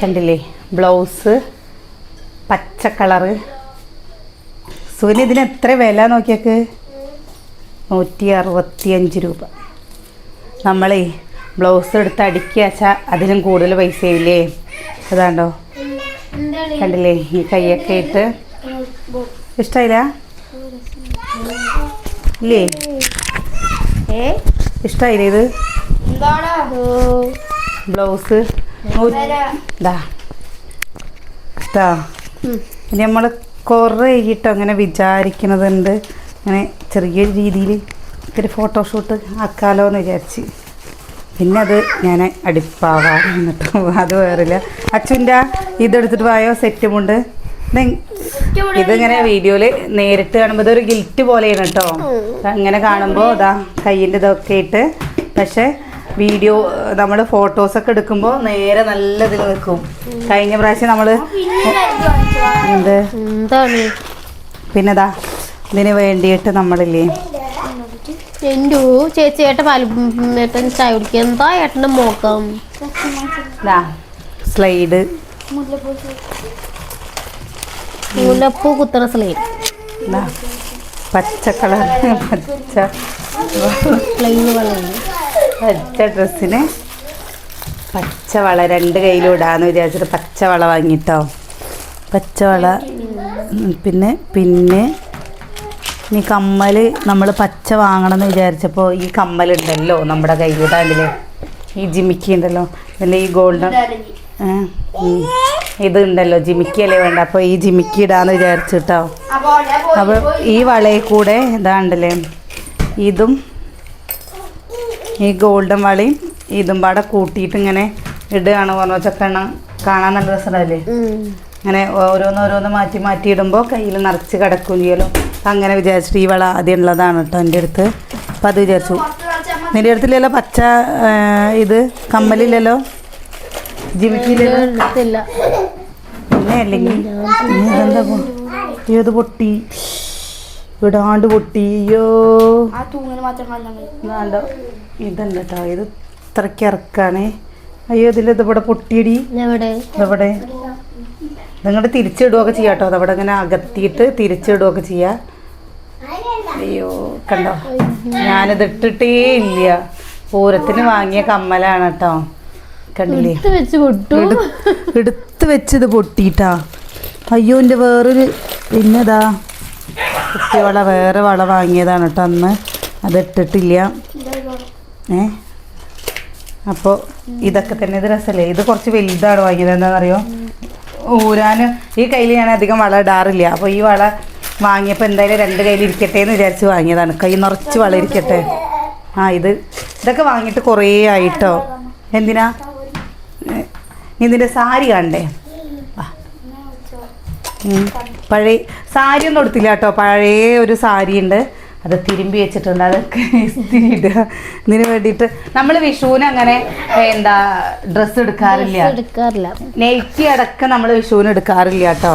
കണ്ടില്ലേ? ബ്ലൗസ് പച്ച കളറ്. സുനി ഇതിന് എത്ര വില നോക്കിയേക്ക്? നൂറ്റി അറുപത്തി അഞ്ച് രൂപ. നമ്മളേ ബ്ലൗസ് എടുത്ത് അടുക്കി വെച്ചാൽ അതിലും കൂടുതൽ പൈസ ഇല്ലേ അതാണ്ടോ? കണ്ടില്ലേ? ഈ കൈയൊക്കെ ഇട്ട്. ഇഷ്ടമായില്ല ഇല്ലേ? ഏ? ഇഷ്ടമായില്ലേ ഇത്? ബ്ലൗസ്. നമ്മൾ കുറേ ആയിട്ട് അങ്ങനെ വിചാരിക്കുന്നതുണ്ട് അങ്ങനെ ചെറിയൊരു രീതിയിൽ ഒരു ഫോട്ടോഷൂട്ട് ആക്കാലോ എന്ന് വിചാരിച്ച്. പിന്നെ അത് ഞാൻ അടുപ്പാവാം എന്നിട്ട് അത് വേറില്ല. അച്ഛന്റെ ഇതെടുത്തിട്ട് പോയോ? സെറ്റുമുണ്ട് ഇതിങ്ങനെ വീഡിയോയിൽ നേരിട്ട് കാണുമ്പോൾ ഇതൊരു ഗിൽറ്റ് പോലെയാണ് കേട്ടോ. അങ്ങനെ കാണുമ്പോൾ ഇതാ കയ്യിന്റെ ഇതൊക്കെ ഇട്ട് പക്ഷേ വീഡിയോ നമ്മൾ ഫോട്ടോസൊക്കെ എടുക്കുമ്പോൾ നേരെ നല്ല ഇതിൽ നിൽക്കും കഴിഞ്ഞ പ്രാവശ്യം നമ്മൾ എന്ത്? എന്താണ്? പിന്നെതാ ഇതിന് വേണ്ടിയിട്ട് നമ്മളില്ലേ? എന്തോ? ചേച്ചി ഏട്ടൻ ഏട്ടൻ ചായ കുടിക്കുക എന്താ ഏട്ടന്റെ മോക്കം സ്ലൈഡ് മുല്ലപ്പൂ കുത്തണ സ്ലൈഡ് പച്ച കളർ പച്ച പ്ലെയിൻ വെള്ളം പച്ച ഡ്രസ്സിന് പച്ചവള രണ്ട് കയ്യിലും ഇടാന്ന് വിചാരിച്ചിട്ട് പച്ചവള വാങ്ങിട്ടോ. പച്ചവള പിന്നെ പിന്നെ ഈ കമ്മൽ നമ്മൾ പച്ച വാങ്ങണം എന്ന് വിചാരിച്ചപ്പോൾ ഈ കമ്മലുണ്ടല്ലോ നമ്മുടെ കയ്യിലിടാണ്ടില്ലേ ഈ ജിമിക്കി ഉണ്ടല്ലോ അല്ലെ ഈ ഗോൾഡൻ ഇത് ഉണ്ടല്ലോ ജിമിക്കിയല്ലേ വേണ്ട അപ്പോൾ ഈ ജിമിക്കി ഇടാന്ന് വിചാരിച്ചിട്ടോ. അപ്പോൾ ഈ വളയിൽ കൂടെ ഇതാണ്ടല്ലേ ഇതും ഈ ഗോൾഡൻ വളയും ഇതും പാടെ കൂട്ടിയിട്ട് ഇങ്ങനെ ഇടുകയാണ് പറഞ്ഞു. വെച്ചാൽ കാണാൻ നല്ല രസമല്ലേ അങ്ങനെ ഓരോന്ന് ഓരോന്ന് മാറ്റി മാറ്റി ഇടുമ്പോൾ കയ്യിൽ നിറച്ച് കിടക്കുകയും ചെയ്യലോ. അപ്പം അങ്ങനെ വിചാരിച്ചിട്ട് ഈ വള ആദ്യം ഉള്ളതാണ് കേട്ടോ എന്റെ അടുത്ത്. അപ്പം അത് വിചാരിച്ചു. നിന്റെ അടുത്തില്ലല്ലോ പച്ച ഇത് കമ്മലില്ലല്ലോ? ജിമിക്കില്ലല്ലോ പിന്നെ അല്ലെങ്കിൽ ഇതെന്താ ഇത് പൊട്ടി? ഇടാണ്ട് പൊട്ടിയോ അയ്യോ. ഇതല്ല കേട്ടോ ഇത് ഇത്രയ്ക്ക് ഇറക്കാണേ. അയ്യോ ഇതിൽ ഇതിവിടെ പൊട്ടിയടി. ഇതവിടെ? നിങ്ങളുടെ തിരിച്ചിടുകയൊക്കെ ചെയ്യാം കേട്ടോ അതവിടെ ഇങ്ങനെ അകത്തിയിട്ട് തിരിച്ചിടുകയൊക്കെ ചെയ്യാം. അയ്യോ കണ്ടോ? ഞാനിത് ഇട്ടിട്ടേ ഇല്ല. പൂരത്തിന് വാങ്ങിയ കമ്മലാണ് കേട്ടോ കണ്ടില്ലേ? എടുത്ത് വെച്ചത് പൊട്ടിയിട്ടാ അയ്യോ എന്റെ വേറൊരു പിന്നെതാ? കുട്ടിവള വേറെ വള വാങ്ങിയതാണ് കേട്ടോ അന്ന്. അത് ഇട്ടിട്ടില്ല. ഏ? അപ്പോൾ ഇതൊക്കെ തന്നെ ഇത് രസമല്ലേ ഇത് കുറച്ച് വലുതാണ് വാങ്ങിയത് എന്താണെന്നറിയോ? ഊരാൻ ഈ കയ്യിൽ ഞാൻ അധികം വള ഇടാറില്ല. അപ്പോൾ ഈ വള വാങ്ങിയപ്പോൾ എന്തായാലും രണ്ട് കയ്യിൽ ഇരിക്കട്ടെ എന്ന് വിചാരിച്ച് വാങ്ങിയതാണ്. കൈ നിറച്ച് വള ഇരിക്കട്ടെ. ആ ഇത് ഇതൊക്കെ വാങ്ങിയിട്ട് കുറേ ആയിട്ടോ? എന്തിനാ? ഇതിന്റെ സാരി. ഉം. പഴയ സാരി ഒന്നും എടുത്തില്ല കേട്ടോ. പഴയ ഒരു സാരി ഉണ്ട് അത് തിരുമ്പി വെച്ചിട്ടുണ്ട് അതൊക്കെ ഇസ്തിരി ഇടുക ഇതിന് വേണ്ടിയിട്ട് നമ്മൾ വിഷുവിന് അങ്ങനെ എന്താ ഡ്രസ്സ് എടുക്കാറില്ല? എടുക്കാറില്ല. നെയ്റ്റി അടക്കം നമ്മൾ വിഷുവിന് എടുക്കാറില്ല കേട്ടോ.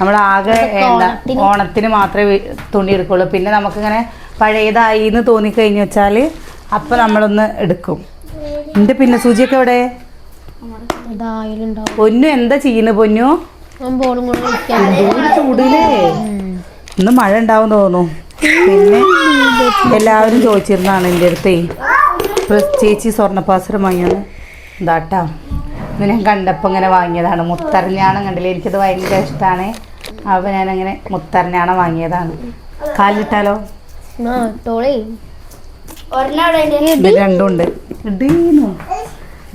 നമ്മൾ ആകെ എന്താ ഓണത്തിന്. മാത്രമേ തുണി എടുക്കുള്ളൂ. പിന്നെ നമുക്കിങ്ങനെ പഴയതായി എന്ന് തോന്നിക്കഴിഞ്ഞു വെച്ചാൽ അപ്പൊ നമ്മളൊന്ന് എടുക്കും. എന്റെ പിന്നെ സൂചിയൊക്കെ എവിടെ? പൊന്നു എന്താ ചെയ്യുന്നത് പൊന്നു? ചൂടിലേ. ഇന്ന് മഴ ഉണ്ടാവും തോന്നുന്നു. പിന്നെ എല്ലാവരും ചോദിച്ചിരുന്നാണ് എന്റെ അടുത്തേ. ചേച്ചി സ്വർണപ്പാസരം വാങ്ങിയത് ഇതാട്ടാ ഇത് ഞാൻ കണ്ടപ്പോൾ ഇങ്ങനെ വാങ്ങിയതാണ്. മുത്തരഞ്ഞാണം കണ്ടില്ല? എനിക്കത് ഭയങ്കര ഇഷ്ടമാണ് അപ്പോൾ ഞാനങ്ങനെ മുത്തരഞ്ഞാണം വാങ്ങിയതാണ്. കാലിട്ടാലോ. ഇത് രണ്ടും ഉണ്ട്. ഇടീന്നു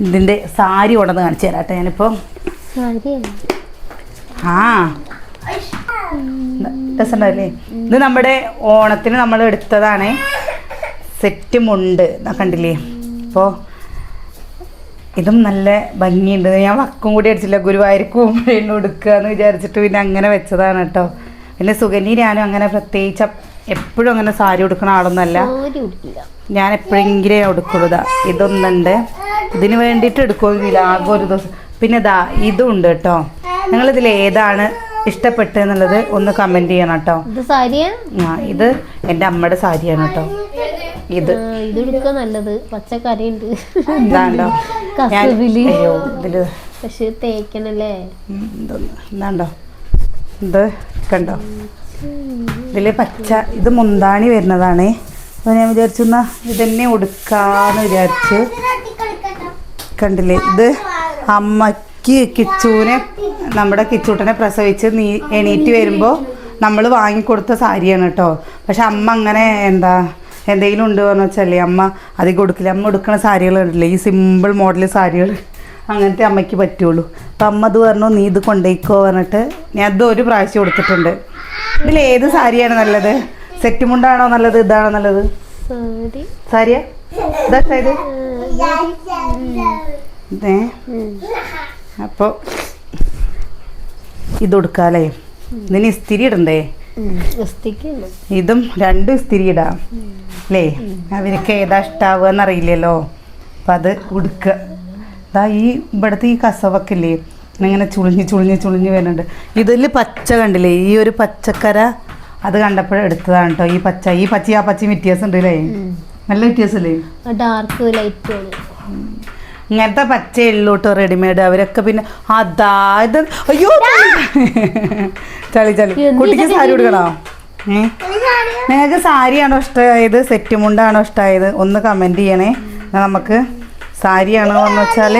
ഇതിന്റെ സാരി ഉടന്ന് കാണിച്ചു തരാട്ടെ ഞാനിപ്പോൾ ആ. രസമുണ്ടല്ലേ ഇത് നമ്മുടെ ഓണത്തിന് നമ്മൾ എടുത്തതാണ് സെറ്റ് മുണ്ട് കണ്ടില്ലേ? അപ്പോൾ ഇതും നല്ല ഭംഗിയുണ്ട്. ഞാൻ വക്കും കൂടി അടിച്ചില്ല. ഗുരുവായൂർക്ക് പോകുമ്പോഴേനും എടുക്കുക എന്ന് വിചാരിച്ചിട്ട് പിന്നെ അങ്ങനെ വെച്ചതാണ് കേട്ടോ. പിന്നെ സുഗന്യ ഞാനും അങ്ങനെ പ്രത്യേകിച്ച് എപ്പോഴും അങ്ങനെ സാരി ഉടുക്കുന്ന ആളൊന്നുമല്ല. ഞാൻ എപ്പോഴെങ്കിലും എടുക്കുള്ളൂ ഇതാ ഇതൊന്നുണ്ട്. ഇതിന് വേണ്ടിയിട്ട് എടുക്കുമെന്നില്ല ആകെ ഒരു ദിവസം. പിന്നെ ഇതാ ഇതും ഉണ്ട് കേട്ടോ. നിങ്ങളിതിൽ ഏതാണ് ഇഷ്ടപ്പെട്ടെന്നുള്ളത് ഒന്ന് കമന്റ് ചെയ്യണം കേട്ടോ. ആ ഇത് എന്റെ അമ്മയുടെ സാരിയാണ് കേട്ടോ. ഇത്. ഇത് നല്ലത്. പച്ചക്കറി ഉണ്ട് ഇതാണ്ടോ ഇതിൽ. പക്ഷെ തേക്കണല്ലേ? ഇതാണ്ടോ. ഇത് കണ്ടോ. ഇതിൽ പച്ച ഇത് മുന്താണി വരുന്നതാണ്. അപ്പോൾ ഞാൻ വിചാരിച്ചു ഇത് ഇതന്നെ ഉടുക്കാന്ന് വിചാരിച്ചു കണ്ടില്ലേ. ഇത് അമ്മയ്ക്ക് കിച്ചൂനെ നമ്മുടെ കിച്ചൂട്ടനെ പ്രസവിച്ച് നീ എണീറ്റ് വരുമ്പോൾ നമ്മൾ വാങ്ങിക്കൊടുത്ത സാരിയാണ് കേട്ടോ പക്ഷെ അമ്മ അങ്ങനെ എന്താ എന്തെങ്കിലും ഉണ്ട് എന്ന് വെച്ചാൽ അമ്മ അധികം കൊടുക്കില്ല. അമ്മ എടുക്കുന്ന സാരികൾ ഈ സിമ്പിൾ മോഡൽ സാരികൾ അങ്ങനത്തെ അമ്മയ്ക്ക് പറ്റുള്ളൂ. അപ്പം അമ്മ അത് പറഞ്ഞു നീ ഇത് കൊണ്ടേക്കോ പറഞ്ഞിട്ട് ഞാൻ അത് ഒരു പ്രാവശ്യം കൊടുത്തിട്ടുണ്ട്. ഇതിൽ ഏത് സാരിയാണ് നല്ലത്? സെറ്റ് മുണ്ടാണോ നല്ലത്? ഇതാണോ നല്ലത്? സാരി. സാരിയാ? ഇതാ ഇത്. ഏ? അപ്പോൾ ഇത് കൊടുക്കാല്ലേ? ഇതിന് ഇസ്തിരി ഇടണ്ടേ? ഇതും രണ്ടും ഇസ്തിരി ഇടാം. അല്ലേ? അവർക്ക് ഏതാ ഇഷ്ടാവുക എന്നറിയില്ലല്ലോ. അപ്പം അത് ഉടുക്കുക അതാ ഈ ഇവിടുത്തെ ഈ കസവൊക്കെ ഇല്ലേ? ഇങ്ങനെ ചുളിഞ്ഞ് ചുളിഞ്ഞ് ചുളിഞ്ഞ് വരുന്നുണ്ട്. ഇതിൽ പച്ച കണ്ടില്ലേ? ഈ ഒരു പച്ചക്കര അത് കണ്ടപ്പോൾ എടുത്തതാണ് കേട്ടോ ഈ പച്ച ഈ പച്ച ആ പച്ച വ്യത്യാസം ഉണ്ട് അല്ലേ നല്ല വ്യത്യാസമല്ലേ? ഡാർക്ക് ലൈറ്റ് ഇങ്ങനത്തെ പച്ച ഉള്ളൂ കേട്ടോ റെഡിമെയ്ഡ് അവരൊക്കെ പിന്നെ അതാ ഇത്. അയ്യോ ചളി ചളി കുട്ടിക്ക് സാരി കൊടുക്കണോ നിങ്ങൾക്ക് സാരിയാണോ ഇഷ്ടമായത് സെറ്റ് മുണ്ടാണോ ഇഷ്ടമായത് ഒന്ന് കമന്റ് ചെയ്യണേ. നമുക്ക് സാരിയാണോ എന്ന് വെച്ചാൽ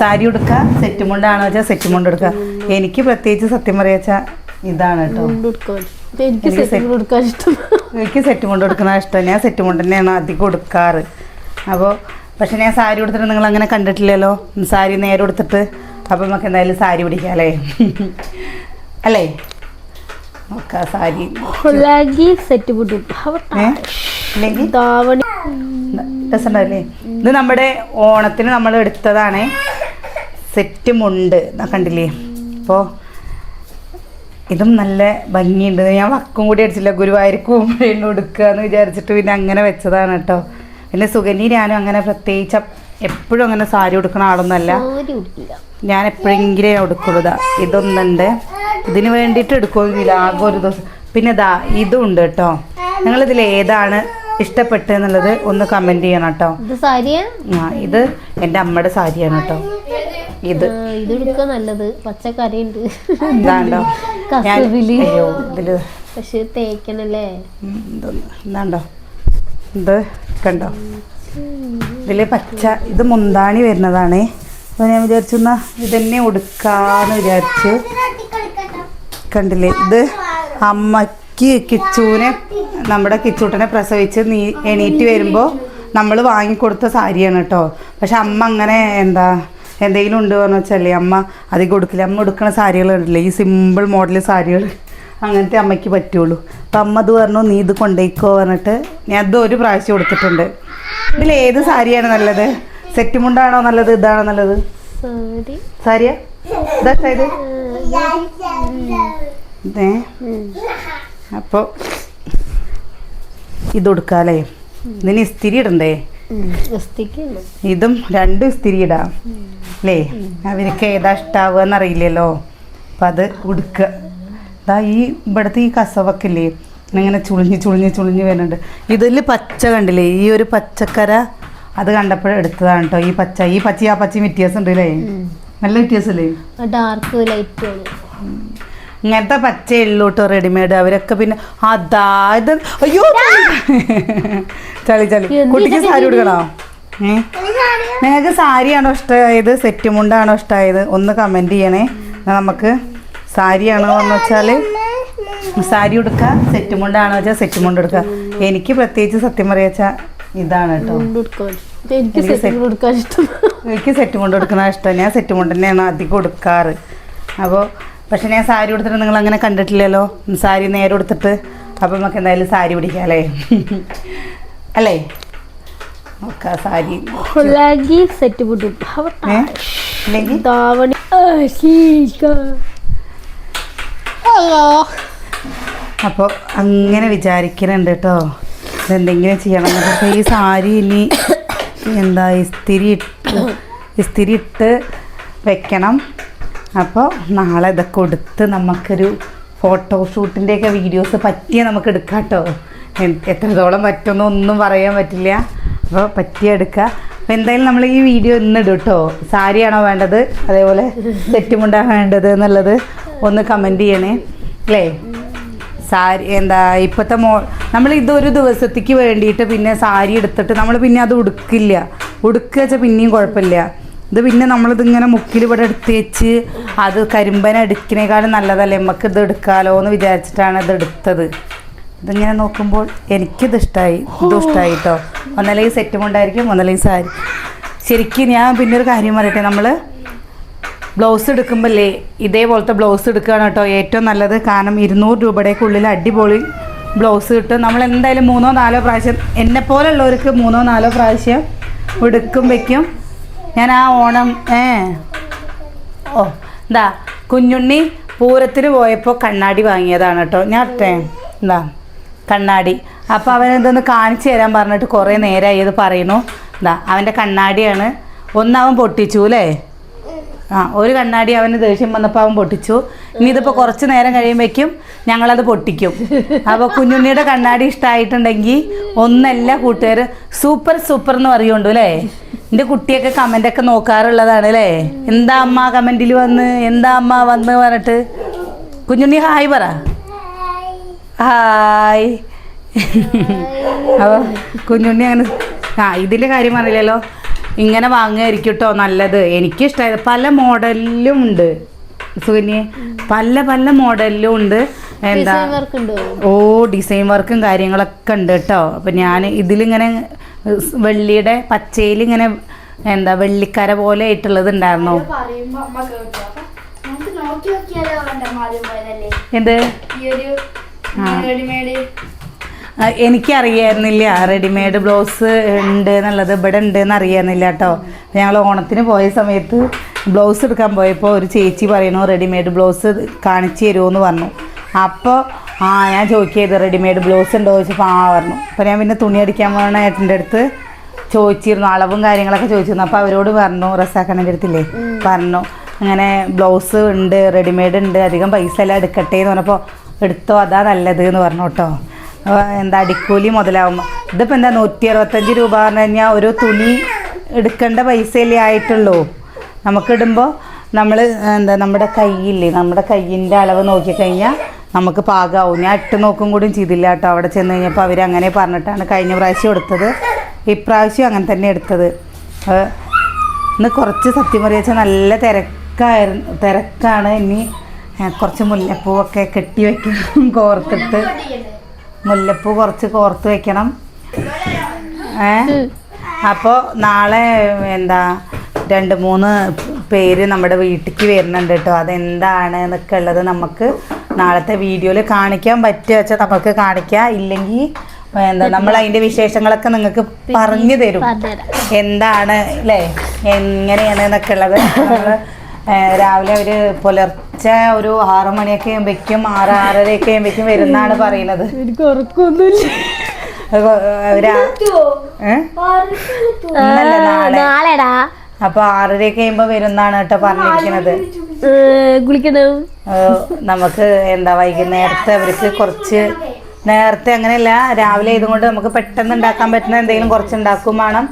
സാരി ഉടുക്കുക സെറ്റ് മുണ്ടാണോ വെച്ചാൽ സെറ്റ് മുണ്ട് എടുക്കുക എനിക്ക് പ്രത്യേകിച്ച് സത്യം പറയാച്ചാൽ ഇതാണ് കേട്ടോ. എനിക്ക് സെറ്റ് മുണ്ട് കൊടുക്കുന്ന ഇഷ്ടം. ഞാൻ സെറ്റ് മുണ്ട് തന്നെയാണ് അധികം കൊടുക്കാറ് അപ്പോൾ പക്ഷെ ഞാൻ സാരി ഉടുത്തിട്ട് നിങ്ങൾ അങ്ങനെ കണ്ടിട്ടില്ലല്ലോ. സാരി നേരെ ഉടുത്തിട്ട് അപ്പം നമുക്ക് എന്തായാലും സാരി പിടിക്കാം അല്ലേ? അല്ലേ നോക്കാം സാരി സെറ്റ് രസമുണ്ടല്ലേ ഇത് നമ്മുടെ ഓണത്തിന് നമ്മൾ എടുത്തതാണ്. സെറ്റ് മുണ്ട്. കണ്ടില്ലേ? അപ്പോൾ ഇതും നല്ല ഭംഗിയുണ്ട്. ഞാൻ വക്കും കൂടി അടിച്ചില്ല. ഗുരുവായൂർക്ക് പോകുമ്പോൾ എന്നെ എടുക്കുക എന്ന് വിചാരിച്ചിട്ട് പിന്നെ അങ്ങനെ വെച്ചതാണ് കേട്ടോ. പിന്നെ സുഗന്യ ഞാനും അങ്ങനെ പ്രത്യേകിച്ച് എപ്പോഴും അങ്ങനെ സാരി ഉടുക്കുന്ന ആളൊന്നല്ല ഞാൻ എപ്പോഴെങ്കിലും ഉടുക്കുള്ളൂ. ഇതാ ഇതൊന്നുണ്ട്. ഇതിന് വേണ്ടിയിട്ട് എടുക്കുകയില്ല ആകെ ഒരു ദിവസം. പിന്നെ ഇതാ ഇതും ഉണ്ട് കേട്ടോ. നിങ്ങളിതിൽ ഏതാണ് ഇഷ്ടപ്പെട്ടെന്നുള്ളത് ഒന്ന് കമന്റ് ചെയ്യണം കേട്ടോ. ആ ഇത് എന്റെ അമ്മയുടെ സാരിയാണ് കേട്ടോ. ഇത്. ആ, ഇത് എടുക്കാൻ നല്ലത്. പച്ചക്കറി ഉണ്ട് എന്താണ്ടോ കസവിലി. അയ്യോ ഇതിൽ. പക്ഷെ തേക്കണല്ലേ? എന്താണ്ടോ ഇത് കണ്ടോ? ഇതിൽ പച്ച ഇത് മുന്താണി വരുന്നതാണ്. അപ്പോൾ ഞാൻ വിചാരിച്ചു എന്നാ ഇതന്നെ ഉടുക്കാന്ന് വിചാരിച്ചു. കണ്ടില്ലേ? ഇത് അമ്മയ്ക്ക് കിച്ചൂനെ നമ്മുടെ കിച്ചൂട്ടനെ പ്രസവിച്ച് നീ എണീറ്റ് വരുമ്പോൾ നമ്മൾ വാങ്ങിക്കൊടുത്ത സാരിയാണ് കേട്ടോ പക്ഷെ അമ്മ അങ്ങനെ എന്താ എന്തെങ്കിലും ഉണ്ട് എന്ന് വെച്ചല്ലേ അമ്മ അധികം കൊടുക്കില്ല അമ്മ കൊടുക്കുന്ന സാരികൾ ഉണ്ടല്ലേ ഈ സിമ്പിൾ മോഡൽ സാരികൾ അങ്ങനത്തെ അമ്മയ്ക്ക് പറ്റുള്ളൂ. അപ്പം അമ്മ അത് പറഞ്ഞു നീ ഇത് കൊണ്ടേക്കോ പറഞ്ഞിട്ട് ഞാൻ അത് ഒരു പ്രാവശ്യം കൊടുത്തിട്ടുണ്ട്. ഇതിൽ ഏത് സാരിയാണ് നല്ലത്? സെറ്റ് മുണ്ടാണോ നല്ലത്? ഇതാണോ നല്ലത്? സാരി. സാരിയാ? ഇതാ ഇത് ഏ? അപ്പോൾ ഇത് കൊടുക്കാല്ലേ? ഇതിന് ഇസ്തിരി ഇടണ്ടേ? ഇതും രണ്ടും ഇസ്തിരി ഇടാം. അല്ലേ? അവർക്ക് ഏതാ ഇഷ്ടാവുക എന്നറിയില്ലല്ലോ. അപ്പം അത് ഉടുക്കുക ഇതാ ഈ ഇവിടുത്തെ ഈ കസവൊക്കെ ഇല്ലേ ഇങ്ങനെ ചുളിഞ്ഞ് ചുളിഞ്ഞ് ചുളിഞ്ഞ് വരുന്നുണ്ട്. ഇതിൽ പച്ച കണ്ടില്ലേ ഈ ഒരു പച്ചക്കര അത് കണ്ടപ്പോൾ എടുത്തതാണ് കേട്ടോ ഈ പച്ച ഈ പച്ച ആ പച്ച വ്യത്യാസം ഉണ്ട് അല്ലേ നല്ല വ്യത്യാസമല്ലേ? ഡാർക്ക് ലൈറ്റ് ഇങ്ങനത്തെ പച്ച ഉള്ളൂ കേട്ടോ റെഡിമെയ്ഡ് അവരൊക്കെ പിന്നെ അതാ ഇത്. അയ്യോ! ചളി ചളി. കുട്ടിക്ക് സാരി കൊടുക്കണോ നിങ്ങൾക്ക് സാരിയാണോ ഇഷ്ടമായത്? സെറ്റ് മുണ്ടാണോ ഇഷ്ടമായത്? ഒന്ന് കമന്റ് ചെയ്യണേ. നമുക്ക് സാരിയാണോ എന്ന് വെച്ചാൽ സാരി എടുക്കുക സെറ്റ് മുണ്ടാണോ വെച്ചാൽ സെറ്റ് മുണ്ട് എടുക്കുക എനിക്ക് പ്രത്യേകിച്ച് സത്യം പറയാ വെച്ചാൽ ഇതാണ് കേട്ടോ. മുണ്ട് എനിക്ക് സെറ്റ് മുണ്ട് എടുക്കുന്ന ഇഷ്ടം. ഞാൻ സെറ്റ് മുണ്ട് തന്നെയാണ് അധികം കൊടുക്കാറ് അപ്പോൾ പക്ഷെ ഞാൻ സാരി കൊടുത്തിട്ട് നിങ്ങൾ അങ്ങനെ കണ്ടിട്ടില്ലല്ലോ? സാരി നേരെ കൊടുത്തിട്ട് അപ്പം നമുക്ക് എന്തായാലും സാരി പിടിക്കാം അല്ലേ? അല്ലേ? നോക്കാം സാരി സെറ്റ് ഏ? ഇല്ലെങ്കിൽ അപ്പോൾ അങ്ങനെ വിചാരിക്കുന്നുണ്ട് കേട്ടോ. ഇതെന്തെങ്കിലും ചെയ്യണം. പക്ഷേ ഈ സാരി ഇനി എന്താ ഇസ്തിരി ഇട്ട് ഇസ്തിരി ഇട്ട് വെക്കണം. അപ്പോൾ നാളെ ഇതൊക്കെ കൊടുത്ത് നമുക്കൊരു ഫോട്ടോഷൂട്ടിന്റെയൊക്കെ വീഡിയോസ് പറ്റിയ നമുക്ക് എടുക്കാം കേട്ടോ. എത്രത്തോളം പറ്റുമെന്ന് ഒന്നും പറയാൻ പറ്റില്ല. അപ്പോൾ പറ്റിയ എടുക്കുക അപ്പം എന്തായാലും നമ്മൾ ഈ വീഡിയോ ഇന്ന് ഇടും കേട്ടോ. സാരിയാണോ വേണ്ടത്? അതേപോലെ സെറ്റുമുണ്ടാണ് വേണ്ടത് എന്നുള്ളത് ഒന്ന് കമന്റ് ചെയ്യണേ. അല്ലേ സാരി എന്താ ഇപ്പോഴത്തെ മോ നമ്മൾ ഇതൊരു ദിവസത്തേക്ക് വേണ്ടിയിട്ട് പിന്നെ സാരി എടുത്തിട്ട് നമ്മൾ പിന്നെ അത് ഉടുക്കില്ല. ഉടുക്കുക വെച്ചാൽ പിന്നെയും കുഴപ്പമില്ല. ഇത് പിന്നെ നമ്മളിതിങ്ങനെ മുക്കിൽ ഇവിടെ എടുത്ത് വെച്ച് അത് കരിമ്പന എടുക്കുന്നേക്കാളും നല്ലതല്ലേ? നമുക്ക് ഇത് എടുക്കാലോ എന്ന് വിചാരിച്ചിട്ടാണ് ഇത് എടുത്തത്. ഇതിങ്ങനെ നോക്കുമ്പോൾ എനിക്കിത് ഇഷ്ടമായി ഇതും ഇഷ്ടമായി കേട്ടോ ഒന്നല്ലെങ്കിൽ സെറ്റും കൊണ്ടായിരിക്കും ഒന്നല്ലെങ്കിൽ സാരി. ശരിക്കും ഞാൻ പിന്നെ ഒരു കാര്യം പറയട്ടെ നമ്മൾ ബ്ലൗസ് എടുക്കുമ്പോഴേ ഇതേപോലത്തെ ബ്ലൗസ് എടുക്കുകയാണ് കേട്ടോ ഏറ്റവും നല്ലത്. കാരണം ഇരുന്നൂറ് രൂപയുടെക്കുള്ളിൽ അടിപൊളി ബ്ലൗസ് കിട്ടും. നമ്മൾ എന്തായാലും മൂന്നോ നാലോ പ്രാവശ്യം എന്നെ പോലുള്ളവർക്ക് മൂന്നോ നാലോ പ്രാവശ്യം എടുക്കും വെക്കും. ഞാൻ ആ ഓണം ഏ. ഓ എന്താ കുഞ്ഞുണ്ണി പൂരത്തിന് പോയപ്പോൾ കണ്ണാടി വാങ്ങിയതാണ് കേട്ടോ. ഞാൻ എന്താ കണ്ണാടി. അപ്പോൾ അവനിതൊന്ന് കാണിച്ചു തരാൻ പറഞ്ഞിട്ട് കുറേ നേരമായി ഇത് പറയുന്നു. എന്താ അവന്റെ കണ്ണാടിയാണ്. ഒന്നാവൻ പൊട്ടിച്ചു അല്ലേ? ആ ഒരു കണ്ണാടി അവന് ദേഷ്യം വന്നപ്പോൾ അവൻ പൊട്ടിച്ചു. ഇനി ഇതിപ്പോൾ കുറച്ച് നേരം കഴിയുമ്പോഴേക്കും ഞങ്ങളത് പൊട്ടിക്കും. അപ്പോൾ കുഞ്ഞുണ്ണിയുടെ കണ്ണാടി ഇഷ്ടമായിട്ടുണ്ടെങ്കിൽ ഒന്നല്ല കൂട്ടുകാർ സൂപ്പർ സൂപ്പർ എന്ന് പറയുന്നുണ്ട് അല്ലേ? എന്റെ കുട്ടിയൊക്കെ കമന്റൊക്കെ നോക്കാറുള്ളതാണ് അല്ലേ? എന്താ അമ്മ കമന്റിൽ വന്ന്? എന്താ അമ്മ വന്ന് പറഞ്ഞിട്ട്? കുഞ്ഞുണ്ണി ഹായ് പറ. ഹായ്. അപ്പോൾ കുഞ്ഞുണ്ണി അങ്ങനെ ആ ഇതിന്റെ കാര്യം അറിയില്ലല്ലോ ഇങ്ങനെ വാങ്ങുകയായിരിക്കും കേട്ടോ നല്ലത്. എനിക്കിഷ്ടമായത് പല മോഡലിലും ഉണ്ട്. സുകന്യെ പല പല മോഡലിലും ഉണ്ട്. എന്താ? ഓ ഡിസൈൻ വർക്കും കാര്യങ്ങളൊക്കെ ഉണ്ട് കേട്ടോ അപ്പം ഞാൻ ഇതിലിങ്ങനെ വെള്ളിയുടെ പച്ചയിൽ ഇങ്ങനെ എന്താ വെള്ളിക്കര പോലെ ആയിട്ടുള്ളത് ഉണ്ടായിരുന്നു. എന്ത് ഈ ഒരു റെഡിമെയ്ഡ് ആ, എനിക്കറിയായിരുന്നില്ല. റെഡിമെയ്ഡ് ബ്ലൗസ് ഉണ്ട് എന്നുള്ളത് ഇവിടെ ഉണ്ട് എന്ന് അറിയായിരുന്നില്ല കേട്ടോ. ഞങ്ങൾ ഓണത്തിന് പോയ സമയത്ത് ബ്ലൗസ് എടുക്കാൻ പോയപ്പോൾ ഒരു ചേച്ചി പറയണു റെഡിമെയ്ഡ് ബ്ലൗസ് കാണിച്ചു തരുമെന്ന് പറഞ്ഞു. അപ്പോൾ ആ ഞാൻ ചോദിക്കിയത് റെഡിമെയ്ഡ് ബ്ലൗസ് ഉണ്ടോ? ചോദിച്ചപ്പോൾ ആ പറഞ്ഞു. അപ്പോൾ ഞാൻ പിന്നെ തുണി അടിക്കാൻ പോകുന്ന ഏട്ടന്റെ അടുത്ത് ചോദിച്ചിരുന്നു അളവും കാര്യങ്ങളൊക്കെ ചോദിച്ചിരുന്നു. അപ്പോൾ അവരോട് പറഞ്ഞു റസാക്കണന്റെ അടുത്തില്ലേ? പറഞ്ഞു. അങ്ങനെ ബ്ലൗസ് ഉണ്ട് റെഡിമെയ്ഡ് ഉണ്ട് അധികം പൈസ എല്ലാം എടുക്കട്ടെ എന്ന് പറഞ്ഞപ്പോൾ എടുത്തോ അതാ നല്ലത് എന്ന് പറഞ്ഞു കേട്ടോ. എന്താ അടിക്കൂലി മുതലാവുമ്പോൾ ഇതിപ്പോൾ എന്താ നൂറ്റി അറുപത്തഞ്ച് രൂപ പറഞ്ഞു കഴിഞ്ഞാൽ ഒരു തുണി എടുക്കേണ്ട പൈസയല്ലേ ആയിട്ടുള്ളൂ. നമുക്കിടുമ്പോൾ നമ്മൾ എന്താ നമ്മുടെ കയ്യില്ലേ നമ്മുടെ കയ്യിന്റെ അളവ് നോക്കിക്കഴിഞ്ഞാൽ നമുക്ക് പാകമാവും ഞാൻ ഇട്ട് നോക്കും കൂടിയും ചെയ്തില്ല കേട്ടോ. അവിടെ ചെന്ന് കഴിഞ്ഞപ്പോൾ അവരങ്ങനെ പറഞ്ഞിട്ടാണ് കഴിഞ്ഞ പ്രാവശ്യം എടുത്തത്. ഇപ്രാവശ്യം അങ്ങനെ തന്നെ എടുത്തത്. ഇന്ന് കുറച്ച് സത്യം പറയുക നല്ല തിരക്കായിരുന്നു തിരക്കാണ്. ഇനി കുറച്ച് മുല്ലപ്പൂവൊക്കെ കെട്ടി വയ്ക്കും കോർത്തിട്ട് മുല്ലപ്പൂ കുറച്ച് കോർത്ത് വെക്കണം. ഏ? അപ്പോൾ നാളെ എന്താ രണ്ട് മൂന്ന് പേര് നമ്മുടെ വീട്ടിലേക്ക് വരുന്നുണ്ട് കേട്ടോ. അതെന്താണ് എന്നൊക്കെ ഉള്ളത് നമുക്ക് നാളത്തെ വീഡിയോയിൽ കാണിക്കാൻ പറ്റുക വെച്ചാൽ നമുക്ക് കാണിക്കാം. ഇല്ലെങ്കിൽ എന്താ നമ്മൾ അതിന്റെ വിശേഷങ്ങളൊക്കെ നിങ്ങൾക്ക് പറഞ്ഞു തരും. എന്താണ് അല്ലേ എങ്ങനെയാണ് എന്നൊക്കെ ഉള്ളത്. രാവിലെ അവർ പുലർച്ചെ ഒരു ആറു മണിയൊക്കെ ആകുമ്പോഴേക്കും ആറ് ആറരയൊക്കെ ആകുമ്പോഴേക്കും വരുന്നാണ് പറയുന്നത്. എനിക്ക് ഉറക്കൊന്നുമില്ല. നാളെടാ. അപ്പൊ ആറരയൊക്കെ ആകുമ്പോ വരുന്നാണ് കേട്ടോ പറഞ്ഞിരിക്കുന്നത് കുളിക്കണം? നമുക്ക് എന്താ വൈകുന്നേരത്തെ അവർക്ക് കുറച്ച് നേരത്തെ അങ്ങനെയല്ല രാവിലെ ഇതുകൊണ്ട് നമുക്ക് പെട്ടെന്ന് ഉണ്ടാക്കാൻ പറ്റുന്ന എന്തെങ്കിലും കുറച്ച് ഉണ്ടാക്കും വേണം.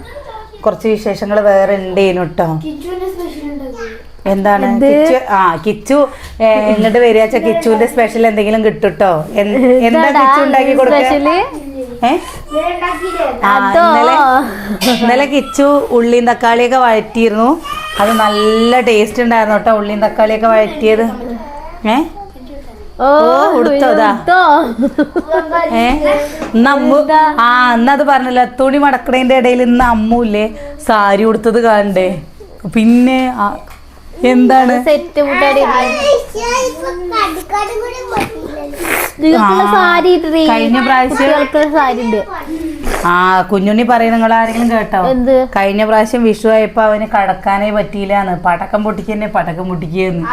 കുറച്ച് വിശേഷങ്ങൾ വേറെ ഉണ്ടേനു കേട്ടോ. എന്താണ് കിച്ചു? ആ കിച്ചു ഇങ്ങോട്ട് വരിക കിച്ചുവിന്റെ സ്പെഷ്യൽ എന്തെങ്കിലും കിട്ടുട്ടോ? എന്താ കിച്ചു ഉണ്ടാക്കി അതോ? ഇന്നലെ ഇന്നലെ കിച്ചു ഉള്ളിയും തക്കാളിയൊക്കെ വഴറ്റിയിരുന്നു. അത് നല്ല ടേസ്റ്റ് ഉണ്ടായിരുന്നു കേട്ടോ ഉള്ളിയും തക്കാളിയൊക്കെ വഴറ്റിയത്. ഏ? ഓ ഓ, ഉടുത്തോ ഇതാ? ഉടുത്തോ? ഏ? ഇന്ന് അമ്മു ആ ഇന്നത് പറഞ്ഞല്ലോ തുണി മടക്കണേന്റെ ഇടയിൽ ഇന്ന് അമ്മൂല്ലേ സാരി ഉടുത്തത് കാണണ്ടേ പിന്നെ എന്താണ്? സെറ്റ് മുട്ടാടി കഴിഞ്ഞ പ്രാവശ്യം- കുട്ടികൾക്ക് സാരി ഉണ്ട് ആ കുഞ്ഞുണ്ണി പറയുന്ന നിങ്ങൾ ആരെങ്കിലും കേട്ടോ. എന്ത്? കഴിഞ്ഞ പ്രാവശ്യം വിഷു ആയപ്പോ അവന് കടക്കാനേ പറ്റിയില്ലാന്ന്. പടക്കം പൊട്ടിക്കന്നെ പടക്കം പൊട്ടിക്കുന്നു.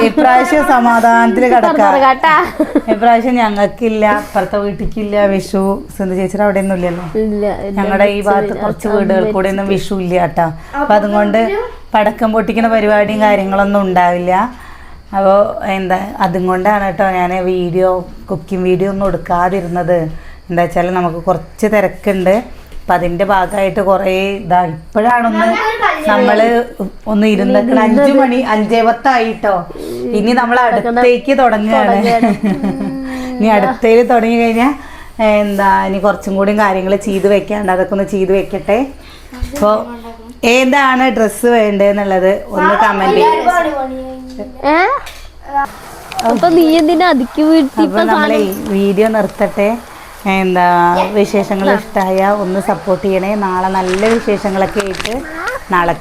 ഇപ്രാവശ്യം സമാധാനത്തിൽ കടക്കാം. ഇപ്രാവശ്യം ഞങ്ങൾക്കില്ല അപ്പുറത്തെ വീട്ടിക്കില്ല വിഷു. സിന്ധു ചേച്ചിയുടെ അവിടെ ഒന്നും ഇല്ലല്ലോ. ഇല്ല ഞങ്ങളുടെ ഈ ഭാഗത്ത് കുറച്ച് വീടുകൾ കൂടെ ഒന്നും വിഷു ഇല്ല കേട്ടോ. അപ്പൊ അതുകൊണ്ട് പടക്കം പൊട്ടിക്കുന്ന പരിപാടിയും കാര്യങ്ങളൊന്നും ഉണ്ടാവില്ല. അപ്പോൾ എന്താ അതും കൊണ്ടാണ് കേട്ടോ ഞാൻ വീഡിയോ കുക്കിംഗ് വീഡിയോ ഒന്നും എടുക്കാതിരുന്നത്. എന്താ വെച്ചാൽ നമുക്ക് കുറച്ച് തിരക്കുണ്ട്. അപ്പം അതിന്റെ ഭാഗമായിട്ട് കുറേ ഇതാ ഇപ്പോഴാണൊന്ന് നമ്മൾ ഒന്ന് ഇരുന്നേക്കണം അഞ്ചു മണി അഞ്ചേ പത്തായിട്ടോ. ഇനി നമ്മൾ അടുത്തേക്ക് തുടങ്ങുകയാണ്. ഇനി അടുത്തേക്ക് തുടങ്ങി കഴിഞ്ഞാൽ എന്താ ഇനി കുറച്ചും കൂടി കാര്യങ്ങൾ ചെയ്ത് വെക്കാണ്ട് അതൊക്കെ ഒന്ന് ചെയ്ത് വെക്കട്ടെ. അപ്പോൾ ഏതാണ് ഡ്രസ്സ് വേണ്ടതെന്നുള്ളത് ഒന്ന് കമന്റ് അപ്പൊ നീ എന്തിനാ അതിക്ക് വീഴ്ത്തി അപ്പൊ നമ്മളെ വീഡിയോ നിർത്തട്ടെ. എന്താ വിശേഷങ്ങൾ ഇഷ്ടമായ ഒന്ന് സപ്പോർട്ട് ചെയ്യണേ. നാളെ നല്ല വിശേഷങ്ങളൊക്കെ ആയിട്ട് നാളെ